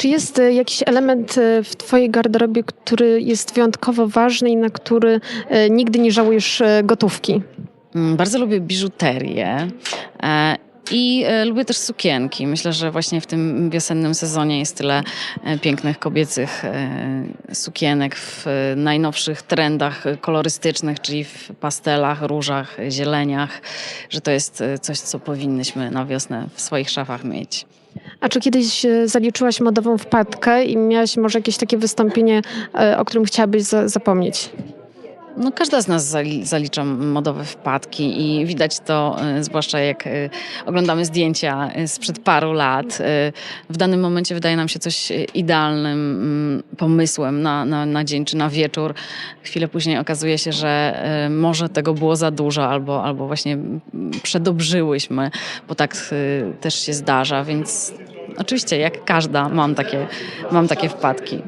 Czy jest e, jakiś element e, w Twojej garderobie, który jest wyjątkowo ważny i na który e, nigdy nie żałujesz gotówki? Mm, Bardzo lubię biżuterię. I lubię też sukienki. Myślę, że właśnie w tym wiosennym sezonie jest tyle pięknych kobiecych sukienek w najnowszych trendach kolorystycznych, czyli w pastelach, różach, zieleniach, że to jest coś, co powinnyśmy na wiosnę w swoich szafach mieć. A czy kiedyś e, zaliczyłaś modową wpadkę i miałaś może jakieś takie wystąpienie, e, o którym chciałabyś za- zapomnieć? No, każda z nas zali, zalicza modowe wpadki i widać to, e, zwłaszcza jak oglądamy zdjęcia sprzed paru lat. W danym momencie wydaje nam się coś idealnym mm, pomysłem na, na, na dzień czy na wieczór. Chwilę później okazuje się, że może tego było za dużo albo, albo właśnie przedobrzyłyśmy, bo tak też się zdarza, więc oczywiście jak każda mam takie, mam takie wpadki.